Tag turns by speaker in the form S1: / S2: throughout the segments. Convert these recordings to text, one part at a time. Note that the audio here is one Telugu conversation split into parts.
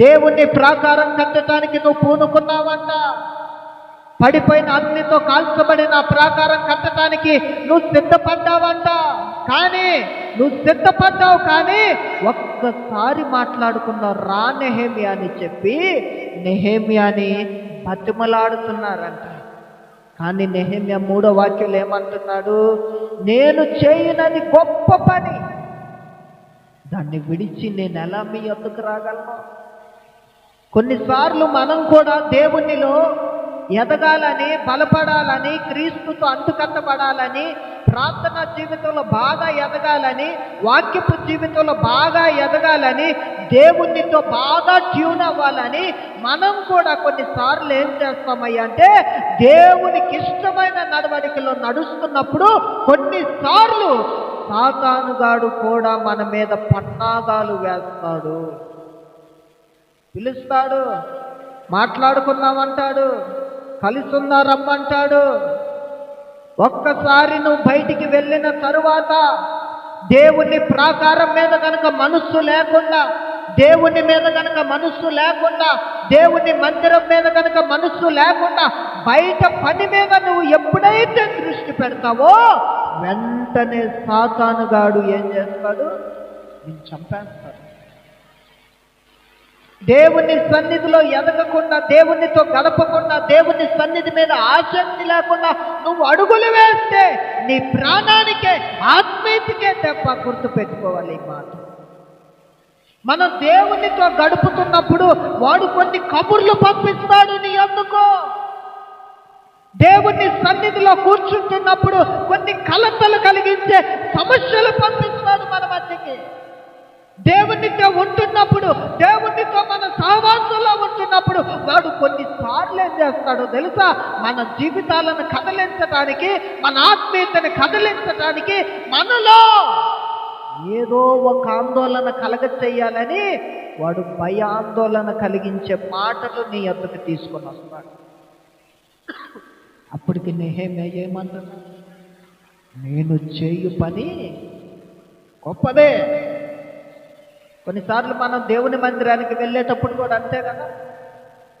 S1: దేవుణ్ణి ప్రాకారం కట్టడానికి నువ్వు పూనుకున్నావంట. పడిపోయిన అగ్నితో కాల్చబడిన ప్రాకారం కట్టడానికి నువ్వు సిద్ధపడ్డావంట. కానీ నువ్వు సిద్ధపడ్డావు కానీ ఒక్కసారి మాట్లాడుకున్న రా నెహేమియా అని చెప్పి నెహేమియాని బతిమలాడుతున్నారంట. కానీ నెహేమియా మూడో వాక్యులు ఏమంటున్నాడు? నేను చేయనని గొప్ప పని. దాన్ని విడిచి నేను ఎలా మీ ఎందుకు రాగలను? కొన్నిసార్లు మనం కూడా దేవునిలో ఎదగాలని బలపడాలని క్రీస్తుతో అంటుకట్టబడాలని ప్రార్థన జీవితంలో బాగా ఎదగాలని వాక్యపు జీవితంలో బాగా ఎదగాలని దేవునితో బాగా ట్యూన్ అవ్వాలని మనం కూడా కొన్నిసార్లు ఏం చేస్తామయ్యా అంటే దేవునికి ఇష్టమైన నడవడికలో నడుస్తున్నప్పుడు కొన్నిసార్లు సాతానుగాడు కూడా మన మీద పట్టాగాలు వేస్తాడు. పిలుస్తాడు. మాట్లాడుకుందామంటాడు. కలుసుందా రమ్మంటాడు. ఒక్కసారి నువ్వు బయటికి వెళ్ళిన తరువాత దేవుని ప్రాకారం మీద కనుక మనస్సు లేకుండా దేవుని మీద కనుక మనస్సు లేకుండా దేవుని మందిరం మీద కనుక మనస్సు లేకుండా బయట పని మీద నువ్వు ఎప్పుడైతే దృష్టి పెడతావో వెంటనే సాతానుగాడు ఏం చేస్తాడు? నేను చంపేస్తాను దేవుని సన్నిధిలో ఎదగకుండా దేవునితో గడపకుండా దేవుని సన్నిధి మీద ఆసక్తి లేకుండా నువ్వు అడుగులు వేస్తే నీ ప్రాణానికే ఆత్మీయతకే దెబ్బ గుర్తు పెట్టుకోవాలి ఈ మాట. మనం దేవునితో గడుపుతున్నప్పుడు వాడు కొన్ని కబుర్లు పంపిస్తాడు నీ ఎందుకో దేవుని సన్నిధిలో కూర్చుంటున్నప్పుడు కొన్ని కలతలు కలిగించే సమస్యలు పంపిస్తాడు మన మధ్యకి. దేవునితో ఉంటున్నప్పుడు దేవుని సహవాసంలో ఉంటున్నప్పుడు వాడు కొన్నిసార్లు ఏం చేస్తాడో తెలుసా? మన జీవితాలను కదిలించడానికి మన ఆత్మీయతను కదిలించడానికి మనలో ఏదో ఒక ఆందోళన కలగ చేయాలని వాడు భయ ఆందోళన కలిగించే మాటలు నీ అద్దకు తీసుకొని వస్తాడు. అప్పటికి నేహేమే ఏమంటున్నా నేను చేయు పని గొప్పదే. కొన్నిసార్లు మనం దేవుని మందిరానికి వెళ్ళేటప్పుడు కూడా అంతే కదా?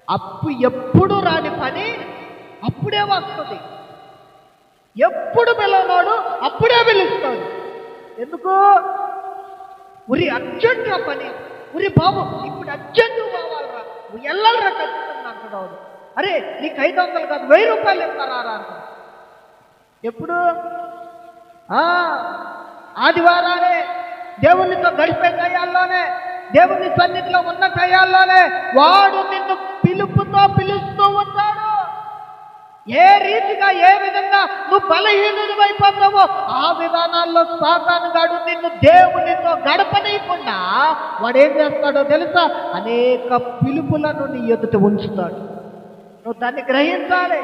S1: అప్పు ఎప్పుడు రాని పని అప్పుడే వస్తుంది. ఎప్పుడు పిలవనాడు అప్పుడే పిలుస్తాడు. ఎందుకు? ఉరి అర్జెంట్ రా పని ఉరి బాబు ఇప్పుడు అర్జెంట్ కావాలరా? నువ్వు ఎల్లరా ఖచ్చితంగా అంటున్నావు అరే నీకు ఐదు వందలు కాదు వెయ్యి రూపాయలు ఇస్తారా రా ఎప్పుడు? ఆ, ఆదివారాలే. దేవునితో గడిపే టయాల్లోనే దేవుని సన్నిధిలో ఉన్న టయాల్లోనే వాడు నిన్ను పిలుపుతో పిలుస్తూ ఉంటాడు. ఏ రీతిగా ఏ విధంగా నువ్వు బలహీనుడు అయిపోతావో ఆ విధానాల్లో సాతానుగాడు నిన్ను దేవునితో గడపనీయకుండా వాడు ఏం చేస్తాడో తెలుసా? అనేక పిలుపులను నీ ఎదుట ఉంచుతాడు. నువ్వు దాన్ని గ్రహించాలి.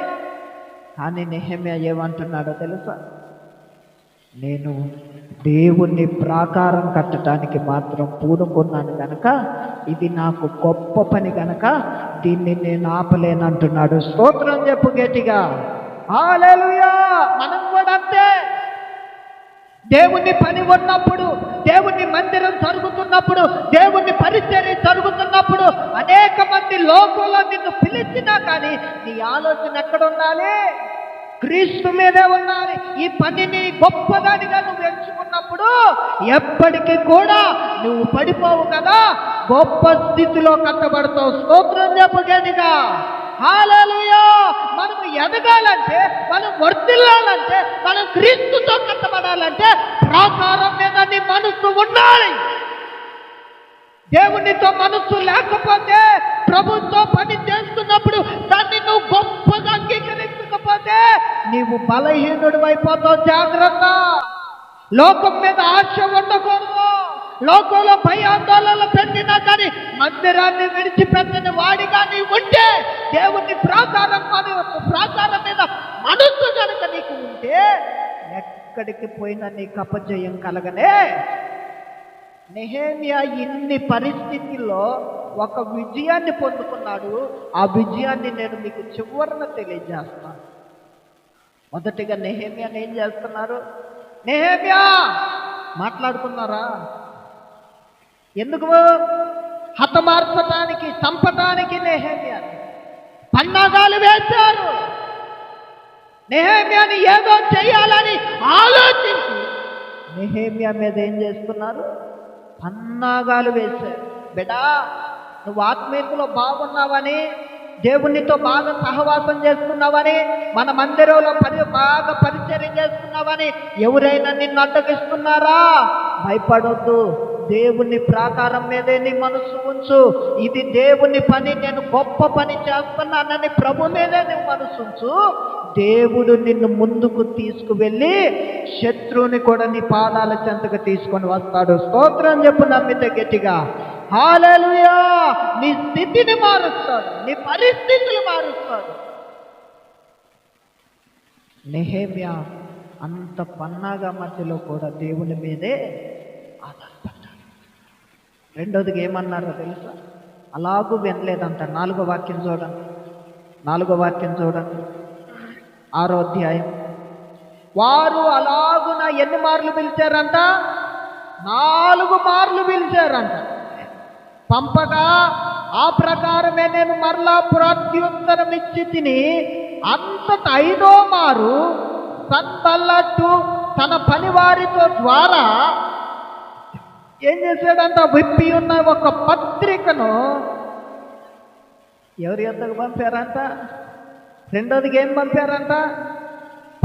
S1: కానీ నెహమ్య ఏమంటున్నాడో తెలుసా? నేను దేవుణ్ణి ప్రాకారం కట్టడానికి మాత్రం పూనుకున్నాను గనక ఇది నాకు గొప్ప పని గనక దీన్ని నేను ఆపలేనంటున్నాడు. స్తోత్రం చెప్పు గట్టిగా. మనం కూడా అంతే. దేవుని పని ఉన్నప్పుడు దేవుని మందిరం జరుగుతున్నప్పుడు దేవుని పరిచర్య జరుగుతున్నప్పుడు అనేక మంది లోకంలో నిన్ను పిలిచినా కానీ నీ ఆలోచన ఎక్కడ ఉండాలి క్రీస్తు మీదే ఉండాలి. ఈ పనిని గొప్పదానిగా నువ్వు ఎంచుకున్నప్పుడు ఎప్పటికీ కూడా నువ్వు పడిపోవు కదా. గొప్ప స్థితిలో కట్టబడతావు. స్తోత్రం చెప్పగేదిగా హాలలుయో మనం ఎదగాలంటే మనం వర్తిల్లాలంటే మనం క్రీస్తుతో కట్టబడాలంటే ప్రాకారం మీద నీ మనస్సు ఉండాలి. దేవునితో మనస్సు లేకపోతే ప్రభుత్వం పని చేస్తున్నప్పుడు దాన్ని నువ్వు గొప్పగా అంగీకరించకపోతే నీవు బలహీనుడు అయిపోతావు. జాగ్రత్త. లోకం మీద ఆశ ఉండకూడదు. లోకంలో పై ఆందోళనలు పెట్టినా కానీ మందిరాన్ని విడిచిపెట్టని వాడిగా నీ ఉంటే దేవుని ప్రాకారం ప్రాకారం మీద మనస్సు కనుక నీకు ఉంటే ఎక్కడికి పోయినా నీకు అపజయం కలగనే. నెహేమియా ఇన్ని పరిస్థితుల్లో ఒక విజయాన్ని పొందుకున్నాడు. ఆ విజయాన్ని నేను మీకు చివరన తెలియజేస్తాను. మొదటిగా నెహేమియాని ఏం చేస్తున్నారు? నెహేమియా! మాట్లాడుకున్నారా ఎందుకు? హతమార్చడానికి చంపటానికి నెహేమియా. పన్నాగాలు వేశారు. నెహేమియాని ఏదో చేయాలని ఆలోచించి నెహేమియా మీద ఏం చేస్తున్నారు? పన్నాగాలు వేశారు. బిడా నువ్వు ఆత్మీయతలో బాగున్నావని దేవునితో బాగా సహవాసం చేస్తున్నావని మన మందిరంలో పరి బాగా పరిచయం చేస్తున్నావని ఎవరైనా నిన్ను అడ్డగిస్తున్నారా? భయపడొద్దు. దేవుని ప్రాకారం మీదే నీ మనసు ఉంచు. ఇది దేవుని పని నేను గొప్ప పని చేస్తున్నానని ప్రభు మీదే నీ మనసు ఉంచు. దేవుడు నిన్ను ముందుకు తీసుకువెళ్ళి శత్రువుని కూడా నీ పాదాల చెంతకు తీసుకొని వస్తాడు. స్తోత్రం చెప్పు నమ్మితే గట్టిగా. హాలలుయా! నీ స్థితిని మారుస్తాడు నీ పరిస్థితులు మారుస్తాడు. నెహేమ్యా అంత పన్నాగా మధ్యలో కూడా దేవుని మీదే ఆధారపడ్డాడు. రెండోదిగా ఏమన్నారో తెలుసా? అలాగూ వినలేదంట. నాలుగో వాక్యం చూడండి. నాలుగో వాక్యం చూడండి. ఆరో అధ్యాయం. వారు అలాగున ఎన్ని మార్లు పిలిచారంట? నాలుగు మార్లు పిలిచారంట. పంపగా ఆ ప్రకారమే నేను మరలా ప్రత్యుత్తరం ఇచ్చి తిని అంతట ఐదో మారు సన్బల్లట్టు తన పనివారితో ద్వారా ఏం చేశాడంట? విప్పి ఉన్న ఒక పత్రికను ఎవరి ఎంతకు పంపారంట? రెండోదికి ఏం పంపారంట?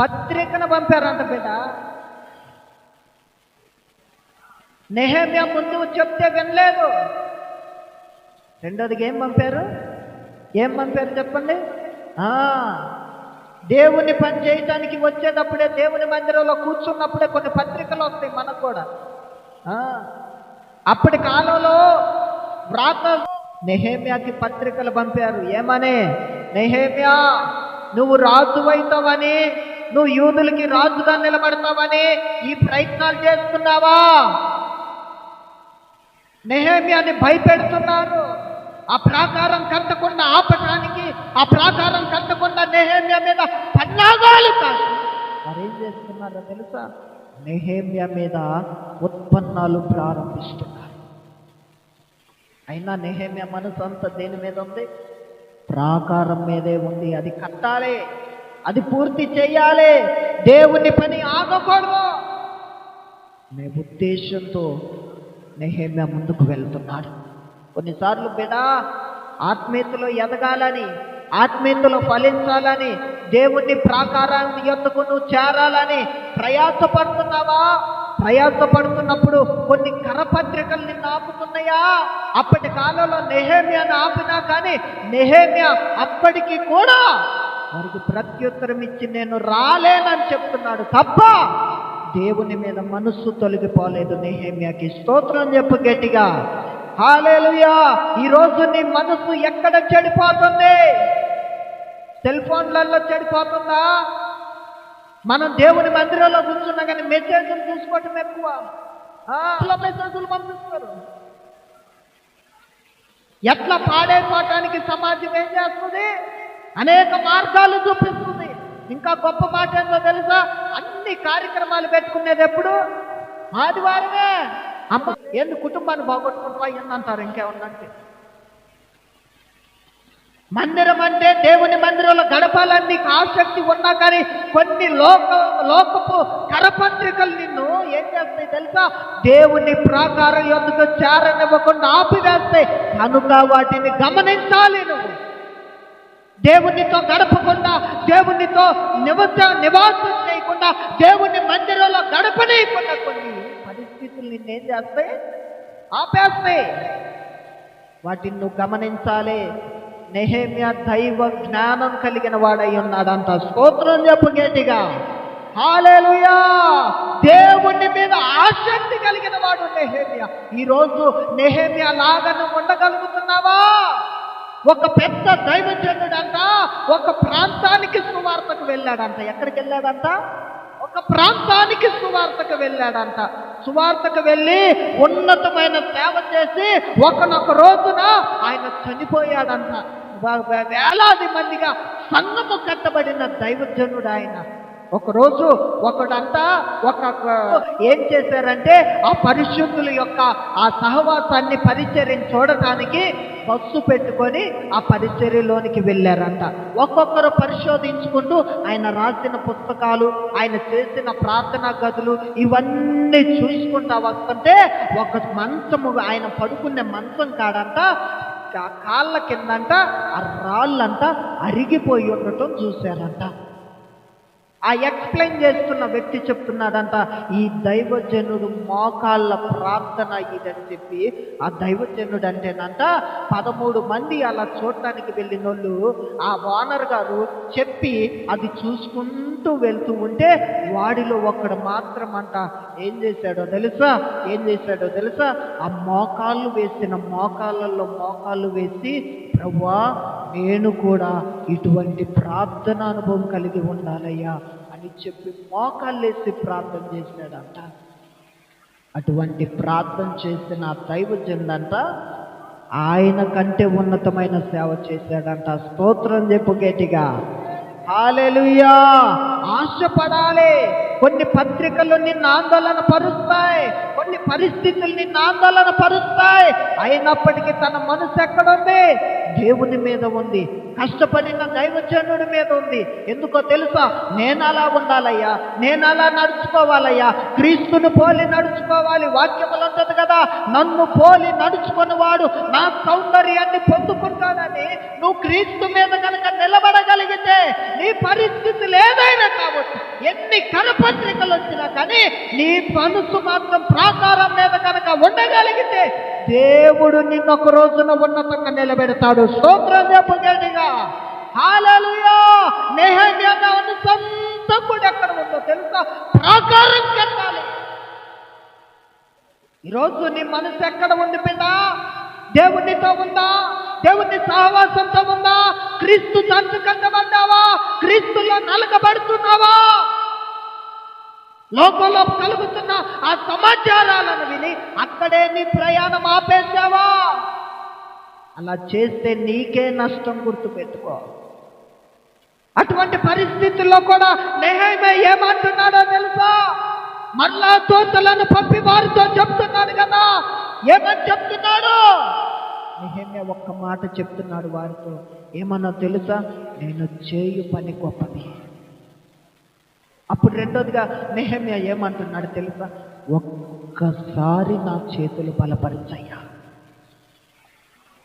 S1: పత్రికను పంపారంట బిడ్డ. నెహమ్య ముందు చెప్తే వినలేదు. రెండోదికి ఏం పంపారు? ఏం పంపారు చెప్పండి? దేవుని పని చేయడానికి వచ్చేటప్పుడే దేవుని మందిరంలో కూర్చున్నప్పుడే కొన్ని పత్రికలు వస్తాయి మనకు కూడా. అప్పటి కాలంలో వ్రాత నెహేమ్యాకి పత్రికలు పంపారు. ఏమని? నెహేమ్యా నువ్వు రాజు అవుతావని నువ్వు యూదులకి రాజుగా నిలబడతావని ఈ ప్రయత్నాలు చేస్తున్నావా? నెహేమియాని భయపెడుతున్నారు. ఆ ప్రాకారం కట్టకుండా ఆపటానికి ఆ ప్రాకారం కట్టకుండా నెహేమ్య మీద పన్నాగాలు కాదు మరి ఏం చేస్తున్నారో తెలుసా? నెహేమ్య మీద ఉత్పన్నాలు ప్రారంభిస్తున్నారు. అయినా నెహేమ్య మనసు అంతా దేని మీద ఉంది? ప్రాకారం మీదే ఉంది. అది కట్టాలి. అది పూర్తి చేయాలి. దేవుని పని ఆగకూడదు. అనే ఉద్దేశంతో నెహేమ్యా ముందుకు వెళ్తున్నాడు. కొన్నిసార్లు బిడా ఆత్మీయతలో ఎదగాలని ఆత్మీయతలో ఫలించాలని దేవుని ప్రాకారాన్ని యొద్దకు నువ్వు చేరాలని ప్రయాసపడుతున్నావా? ప్రయాసపడుతున్నప్పుడు కొన్ని కరపత్రికలు నిన్ను ఆపుతున్నాయా అప్పటి కాలంలో నెహేమియాను ఆపినా కానీ నెహేమియా అప్పటికి కూడా వారికి ప్రత్యుత్తరం ఇచ్చి నేను రాలేనని చెప్తున్నాడు తప్ప దేవుని మీద మనస్సు తొలగిపోలేదు. నెహేమియాకి స్తోత్రం చెప్పు గట్టిగా. హాలేలుయా. ఈరోజు నీ మనసు ఎక్కడ చెడిపోతుంది? సెల్ ఫోన్లలో చెడిపోతుందా? మనం దేవుని మందిరంలో కూర్చున్నా కానీ మెసేజ్లు చూసుకోవటం ఎక్కువ. మెసేజ్లు పంపిస్తారు ఎట్లా పాడైపోవటానికి సమాజం ఏం చేస్తుంది? అనేక మార్గాలు చూపిస్తుంది. ఇంకా గొప్ప మాట ఏందో తెలుసా? అన్ని కార్యక్రమాలు పెట్టుకునేది ఎప్పుడు? ఆదివారమే. అమ్మ ఏంది కుటుంబాన్ని బాగొట్టుకుంటావా ఏందంటారు ఇంకేమన్నంటే మందిరం అంటే దేవుని మందిరంలో గడపాలని నీకు ఆసక్తి ఉన్నా కానీ కొన్ని లోక లోకపు కరపత్రికలు నిన్ను ఏం చేస్తాయి తెలుసా? దేవుని ప్రాకారం ఎందుకు చేరనివ్వకుండా ఆపివేస్తాయి? కనుక వాటిని గమనించాలి నువ్వు. దేవునితో గడపకుండా దేవునితో నివస నివాసం చేయకుండా దేవుని మందిరంలో గడపనేయకుండా కొన్ని పరిస్థితులు నిన్నేం చేస్తాయి ఆపేస్తాయి వాటిని నువ్వు గమనించాలి. నెహేమ్యా దైవ జ్ఞానం కలిగిన వాడై ఉన్నాడంట. స్తోత్రం చెప్పు గట్టిగా. హాలేలుయా దేవుని మీద ఆసక్తి కలిగిన వాడు నెహేమియా. ఈరోజు నెహేమియా లాగా నువ్వు ఉండగలుగుతున్నావా? ఒక పెద్ద దైవజనుడంట ఒక ప్రాంతానికి సువార్తకు వెళ్ళాడంట. ఎక్కడికి వెళ్ళాడంట? ఒక ప్రాంతానికి సువార్తకు వెళ్ళాడంట. సువార్తకు వెళ్ళి ఉన్నతమైన సేవ చేసి ఒకనొక రోజున ఆయన చనిపోయాడంట. వేలాది మందిగా సంఘము కట్టబడిన దైవజనుడు ఆయన. ఒకరోజు ఒకడంతా ఒక ఏం చేశారంటే ఆ పరిశుద్ధుల యొక్క ఆ సహవాసాన్ని పరిచర్యను చూడటానికి బస్సు పెట్టుకొని ఆ పరిచర్యలోనికి వెళ్ళారంట. ఒక్కొక్కరు పరిశోధించుకుంటూ ఆయన రాసిన పుస్తకాలు ఆయన చేసిన ప్రార్థనా గదులు ఇవన్నీ చూసుకుంటా వస్తుంటే ఒక మంచము ఆయన పడుకునే మంచం కాడంట కాళ్ళ కిందంట ఆ రాళ్ళంతా అరిగిపోయి ఉండటం చూశారంట. ఆ ఎక్స్ప్లెయిన్ చేస్తున్న వ్యక్తి చెప్తున్నాడంట ఈ దైవజనుడు మోకాళ్ళ ప్రార్థన ఇదని చెప్పి. ఆ దైవజనుడు అంటేనంట పదమూడు మంది అలా చూడటానికి వెళ్ళిన వాళ్ళు ఆ ఓనర్ గారు చెప్పి అది చూసుకుంటూ వెళ్తూ ఉంటే వాడిలో ఒక్కడు మాత్రం అంట ఏం చేశాడో తెలుసా? ఏం చేశాడో తెలుసా? ఆ మోకాళ్ళు వేసిన మోకాళ్ళల్లో మోకాళ్ళు వేసి ప్రవ్వా నేను కూడా ఇటువంటి ప్రార్థన అనుభవం కలిగి ఉండాలయ్యా అని చెప్పి మోకాళ్ళేసి ప్రార్థన చేశాడంట అటువంటి ప్రార్థన చేసిన ఆ దైవజనుడంట ఆయన కంటే ఉన్నతమైన సేవ చేశాడంట. స్తోత్రం చెప్పు గట్టిగా. హాలెలుయా. ఆశపడాలి. కొన్ని పత్రికలు నిన్ను ఆందోళన పరుస్తాయి. కొన్ని పరిస్థితులు నిన్ను ఆందోళన పరుస్తాయి. అయినప్పటికీ తన మనసు ఎక్కడుంది? దేవుని మీద ఉంది. కష్టపడిన దైవజనుడి మీద ఉంది. ఎందుకో తెలుసా? నేను అలా ఉండాలయ్యా. నేను అలా నడుచుకోవాలయ్యా. క్రీస్తుని పోలి నడుచుకోవాలి. వాక్యములు ఉంటుంది కదా నన్ను పోలి నడుచుకుని వాడు నా సౌందర్యాన్ని పొందుకుంటానని నువ్వు క్రీస్తు మీద కనుక నిలబడగలిగితే నీ పరిస్థితి ఏదైనా కావచ్చు ఎన్ని కరపత్రికలు వచ్చినా కానీ నీ మనసు మాత్రం ప్రాకారం మీద కనుక ఉండగలిగితే దేవుడు నిన్న ఒక రోజున ఉన్నతంగా నిలబెడతాడు. స్తోత్రం చెప్పు గట్టిగా హాలలుయా నెహమ్యా గారి ఎక్కడ ఉందో తెలుసా? ప్రాకారం కట్టాలి ఈరోజు నీ మనసు ఎక్కడ ఉంది బిడ్డ దేవునితో ఉందా? దేవుని సహవాసంతో ఉందా? క్రీస్తు చంచు క్రీస్తులో నలగబడుతున్నావా లోకంలో కలుగుతున్న ఆ సమాచారాలను విని అక్కడే నీ ప్రయాణం ఆపేసావా అలా చేస్తే నీకే నష్టం గుర్తుపెట్టుకో అటువంటి పరిస్థితుల్లో కూడా నెహమే ఏమంటున్నాడో తెలుసా? మళ్ళా తోతలను పంపి వారితో చెప్తున్నాడు కదా. ఏమని చెప్తున్నాడు నిహమ్య ఒక్క మాట చెప్తున్నాడు వారితో. ఏమన్నా తెలుసా? నేను చేయు పని గొప్పది. అప్పుడు రెండోదిగా నెహమ్య ఏమంటున్నాడు తెలుసా? ఒక్కసారి నా చేతులు బలపరిచయ్యా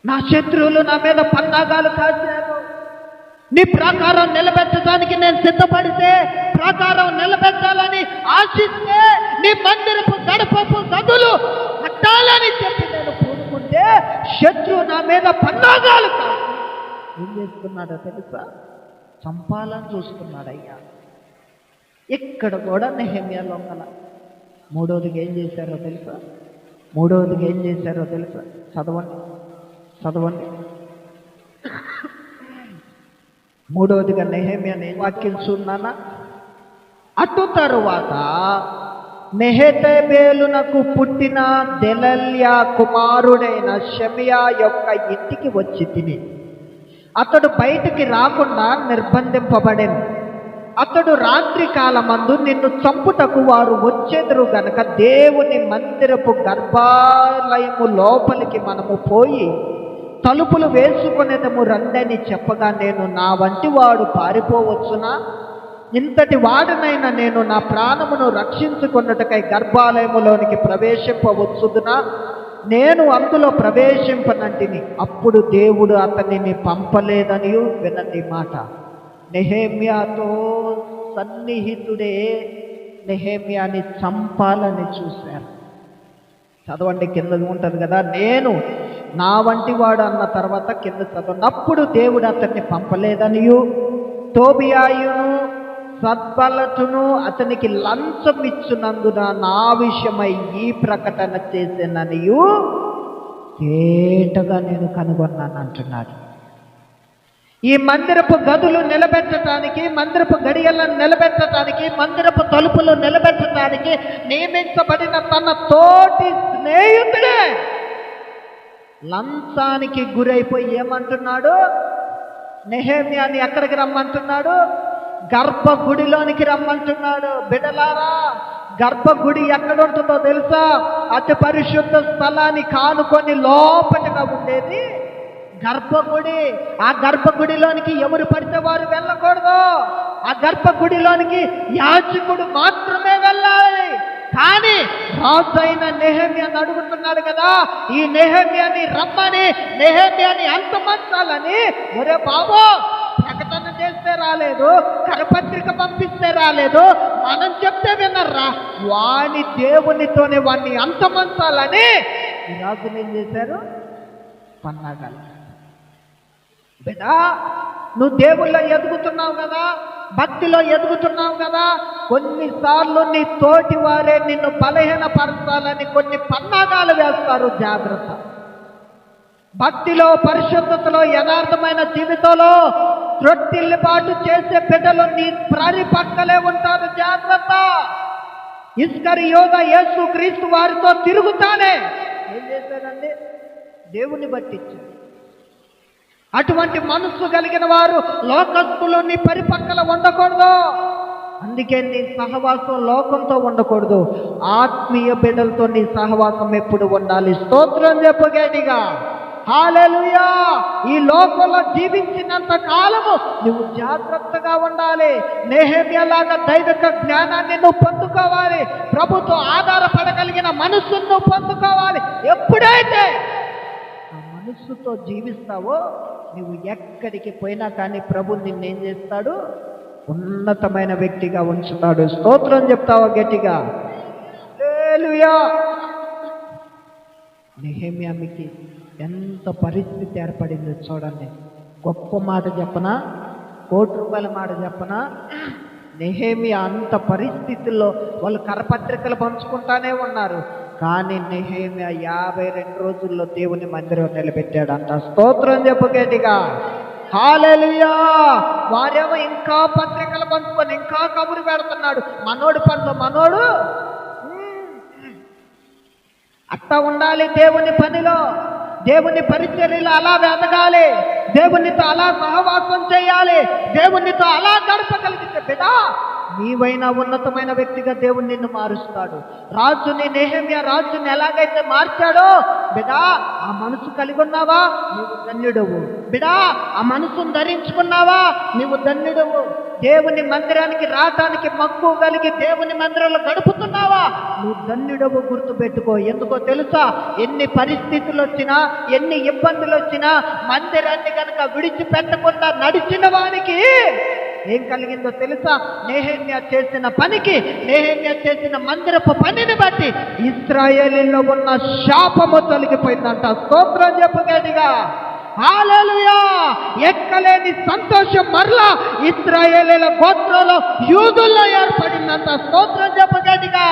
S1: నా శత్రువులు నా మీద పన్నాగాలు కాశారు. నీ ప్రాకారం నిలబెట్టడానికి నేను సిద్ధపడితే ప్రాకారం నిలబెట్టాలని ఆశిస్తే నీ మందిరపు గడపపు గదులు కట్టాలని చెప్పి నేను పూనుకుంటే శత్రువు నా మీద పన్నాగాలు కాదు. ఏం చేస్తున్నాడో తెలుసా? చంపాలని చూస్తున్నాడయ్యా. ఇక్కడ కూడా నెహమ్యా లోపల. మూడోదికి ఏం చేశారో తెలుసా? మూడవదిగా ఏం చేశారో తెలుసా? చదవండి చదవండి. మూడవదిగా నెహమ్యా నేను వాక్యం చూన్నానా అటు తరువాత నెహెతబేలునకు పుట్టిన దెలల్యా కుమారుడైన షమియా యొక్క ఇంటికి వచ్చి తిని అతడు బయటికి రాకుండా నిర్బంధింపబడెను. అతడు రాత్రి కాలమందు నిన్ను చంపుటకు వారు వచ్చేదురు గనక దేవుని మందిరపు గర్భాలయము లోపలికి మనము పోయి తలుపులు వేసుకునేదము రండని చెప్పగా నేను నా వంటి వాడు పారిపోవచ్చునా? ఇంతటి వాడినైనా నేను నా ప్రాణమును రక్షించుకున్నటకై గర్భాలయములోనికి ప్రవేశింపవచ్చుదునా నేను అందులో ప్రవేశింపనంటిని అప్పుడు దేవుడు అతనిని పంపలేదనియు వినండి మాట. నెహేమ్యాతో సన్నిహితుడే నెహేమ్యాని చంపాలని చూశారు. చదవండి కింద ఉంటుంది కదా నేను నా వంటి వాడు అన్న తర్వాత కింద చదవండి. అప్పుడు దేవుడు అతన్ని పంపలేదనియు. తోబియాయును సద్బలతును అతనికి లంచం ఇచ్చినందున నా విషయమై ఈ ప్రకటన చేసిననియు తేటగా నేను కనుగొన్నాను అంటున్నాడు. ఈ మందిరపు గదులు నిలబెట్టడానికి మందిరపు గడియలను నిలబెట్టడానికి మందిరపు తలుపులు నిలబెట్టడానికి నియమించబడిన తన తోటి స్నేహితుడే. లంచానికి గురైపోయి ఏమంటున్నాడు? నెహేమ్యాని ఎక్కడికి రమ్మంటున్నాడు? గర్భగుడిలోనికి రమ్మంటున్నాడు. బిడలారా గర్భగుడి ఎక్కడ ఉంటుందో తెలుసా? అతి పరిశుద్ధ స్థలాన్ని కానుకొని లోపటగా ఉండేది గర్భగుడి. ఆ గర్భగుడిలోనికి ఎవరు పడితే వారు వెళ్ళకూడదు. ఆ గర్భగుడిలోనికి యాచకుడు మాత్రమే వెళ్ళాలి. కానీ రాజైన అయిన నెహమ్యాన్ని అడుగుతున్నాడు కదా ఈ నెహమ్యాని రమ్మని నెహమ్యాని అంతమంచాలని. ఒరే బాబు చెప్తే రాలేదు కరపత్రిక పంపిస్తే రాలేదు. మనం చెప్తే వినర్రా వాణి దేవునితోనే వాణ్ణి అంతమంచాలని ఈరోజు ఏం చేశారు? పన్నాగాలు బిడ్డా నువ్వు దేవుల్లో ఎదుగుతున్నావు కదా భక్తిలో ఎదుగుతున్నావు కదా కొన్నిసార్లు నీ తోటి వారే నిన్ను బలహీనపరచాలని కొన్ని పన్నాగాలు వేస్తారు జాగ్రత్త. భక్తిలో పరిశుద్ధతలో యథార్థమైన జీవితంలో త్రొట్టిల్లిపాటు చేసే బిడ్డలు నీ ప్రారి పక్కలే ఉంటారు. జాగ్రత్త. ఇస్కరి యోగ యేసు క్రీస్తు వారితో తిరుగుతానే. ఏం చేశాడండి? దేవుని పట్టించాడు. అటువంటి మనస్సు కలిగిన వారు లోకస్తులు నీ పరిపక్కల ఉండకూడదు. అందుకే నీ సహవాసం లోకంతో ఉండకూడదు. ఆత్మీయ బిడ్డలతో నీ సహవాసం ఎప్పుడు ఉండాలి? స్తోత్రం చెప్పగేటిగా హాలెలుయా! ఈ లోకంలో జీవించినంత కాలము నువ్వు జాగ్రత్తగా ఉండాలి. నేహమ్యలాగా దైవిక జ్ఞానాన్ని నువ్వు పొందుకోవాలి. ప్రభుతో ఆధారపడగలిగిన మనస్సును నువ్వు పొందుకోవాలి. ఎప్పుడైతే ఆ మనస్సుతో జీవిస్తావో నువ్వు ఎక్కడికి పోయినా కానీ ప్రభు నిన్నేం చేస్తాడు? ఉన్నతమైన వ్యక్తిగా ఉంచుతాడు. స్తోత్రం చెప్తావా గట్టిగా? హల్లెలూయా నెహమ్యామికి ఎంత పరిస్థితి ఏర్పడిందో చూడండి. గొప్ప మాట చెప్పనా? కోటి రూపాయల మాట చెప్పనా? నెహేమి అంత పరిస్థితుల్లో వాళ్ళు కరపత్రికలు పంచుకుంటానే ఉన్నారు. కానీ నెహేమియా యాభై రెండు రోజుల్లో దేవుని మందిరం నిలబెట్టాడు స్తోత్రం చెప్పు గట్టిగా. హాలెలుయా వారేమో ఇంకా పత్రికలు పంచుకొని ఇంకా కబురు పెడుతున్నాడు. మనోడు పనులు మనోడు? అట్ట ఉండాలి దేవుని పనిలో. దేవుని పరిచర్యలు అలా వెతగాలి దేవునితో అలా సహవాసం చేయాలి. దేవునితో అలా గడపగలిగితే బిడా నీవైనా ఉన్నతమైన వ్యక్తిగా దేవుడు నిన్ను మారుస్తాడు. రాజుని నేహమ్య రాజుని ఎలాగైతే మార్చాడో బిడా ఆ మనసు కలిగి ఉన్నావా? నీవు ధన్యుడవు. బిడా ఆ మనసును ధరించుకున్నావా? నీవు ధన్యుడవు. దేవుని మందిరానికి రావటానికి మక్కువ కలిగి దేవుని మందిరంలో గడుపుతున్నావా? నువ్వు ధన్యుడవు గుర్తుపెట్టుకో ఎందుకో తెలుసా? ఎన్ని పరిస్థితులు వచ్చినా ఎన్ని ఇబ్బందులు వచ్చినా మందిరాన్ని కనుక విడిచిపెట్టకుండా నడిచిన వానికి ఏం కలిగిందో తెలుసా? నేహేమ్య చేసిన పనికి నేహేమ్య చేసిన మందిరపు పనిని బట్టి ఇస్రాయేలీలో ఉన్న శాపము తొలగిపోయిందంట. స్తోత్రం చెప్పగలిగా హాలేలుయా ఎక్కలేని సంతోషం మరలా ఇస్రాయేలీల గోత్రంలో యూదుల్లో ఏర్పడిందంట. స్తోత్రం చెప్పగలిగా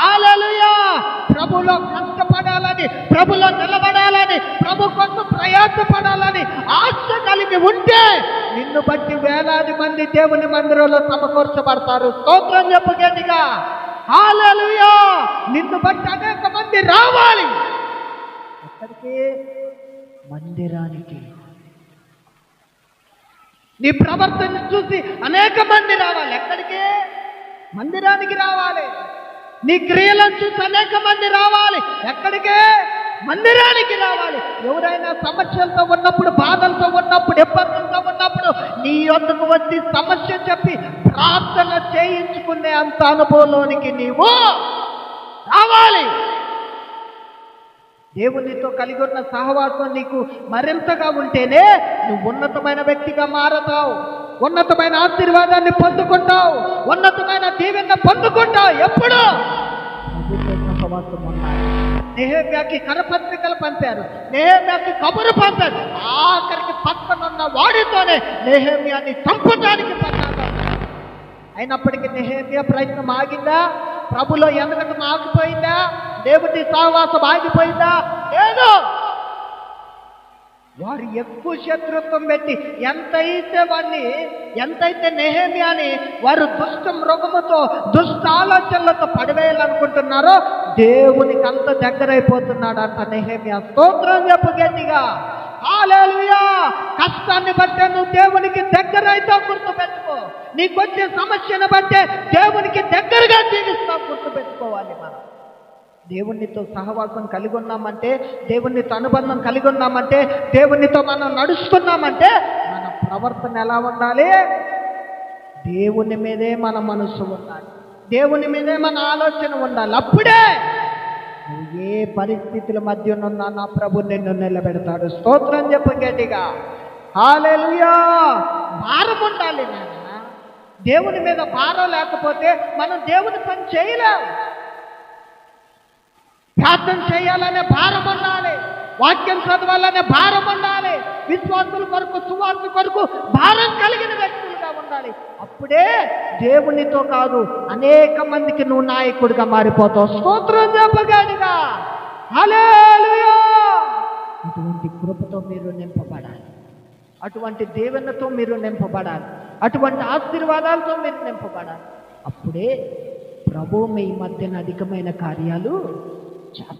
S1: హాలలుయా ప్రభులో కష్టపడాలని ప్రభులో నిలబడాలని ప్రభు కోసం ప్రయాసపడాలని ఆశ కలిగి ఉంటే నిన్ను బట్టి వేలాది మంది దేవుని మందిరంలో సమకూర్చబడతారు. స్తోత్రం చెప్పు గట్టిగా. హాలేలుయా నిన్ను బట్టి అనేక మంది రావాలి. ఎక్కడికి? మందిరానికి. నీ ప్రవర్తన చూసి అనేక మంది రావాలి. ఎక్కడికి? మందిరానికి రావాలి. నీ క్రియలను చూసి అనేక మంది రావాలి. ఎక్కడికే? మందిరానికి రావాలి. ఎవరైనా సమస్యలతో ఉన్నప్పుడు బాధలతో ఉన్నప్పుడు ఇబ్బందులతో ఉన్నప్పుడు నీ యొక్కకు వచ్చి సమస్య చెప్పి ప్రార్థన చేయించుకునే అంత అనుభవంలోనికి నీవు రావాలి. దేవునితో కలిగి ఉన్న సహవాసం నీకు మరింతగా ఉంటేనే నువ్వు ఉన్నతమైన వ్యక్తిగా మారతావు. ఉన్నతమైన ఆశీర్వాదాన్ని పొందుకుంటావు. ఉన్నతమైన దీవెన పొందుకుంటావు. ఎప్పుడు? ప్రభుత్వ కరపత్రికలు పంపారు. నెహమ్యాకి కబురు పంపారు. ఆఖరికి పక్కనున్న వాడితోనే నెహమ్యాన్ని చంపడానికి పన్నాడు అయినప్పటికీ నెహేమియా ప్రయత్నం ఆగిందా? ప్రభులో ఎదగటం ఆగిపోయిందా? దేవుడి సహవాసం ఆగిపోయిందా? లేదు. వారు ఎక్కువ శత్రుత్వం పెట్టి ఎంతైతే వారిని ఎంతైతే నెహేమియాని వారు దుష్ట మృగముతో దుష్ట ఆలోచనలతో పడివేయాలనుకుంటున్నారో దేవునికి అంత దగ్గరైపోతున్నాడు అంట నెహేమియా. స్తోత్రం చెప్పు గట్టిగా. కష్టాన్ని బట్టే నువ్వు దేవునికి దగ్గర అయితే గుర్తుపెట్టుకో. నీకు వచ్చే సమస్యను బట్టే దేవునికి దగ్గరగా జీవిస్తావు గుర్తుపెట్టుకోవాలి మనం. దేవునితో సహవాసం కలిగి ఉన్నామంటే దేవునితో అనుబంధం కలిగి ఉన్నామంటే దేవునితో మనం నడుస్తున్నామంటే మన ప్రవర్తన ఎలా ఉండాలి? దేవుని మీదే మన మనసు ఉండాలి. దేవుని మీదే మన ఆలోచన ఉండాలి. అప్పుడే ఏ పరిస్థితుల మధ్య ఉన్నా నా ప్రభు నిన్ను నిలబెడతాడు. స్తోత్రం చెప్పు గట్టిగా. హాలెలుయా భారం ఉండాలి నాన్న దేవుని మీద భారం లేకపోతే మనం దేవుని పని చేయలేము ప్రార్థన చేయాలనే భారం ఉండాలి. వాక్యం చదవాలనే భారం ఉండాలి. విశ్వాసుల కొరకు సువార్త కొరకు భారం కలిగిన వ్యక్తులుగా ఉండాలి. అప్పుడే దేవునితో కాదు అనేక మందికి నువ్వు నాయకుడిగా మారిపోతావు. స్తోత్రం చెప్పగాడిగా అటువంటి కృపతో మీరు నింపబడాలి. అటువంటి దేవునితో మీరు నింపబడాలి. అటువంటి ఆశీర్వాదాలతో మీరు నింపబడాలి. అప్పుడే ప్రభు మీ మధ్యన అధికమైన కార్యాలు chapter.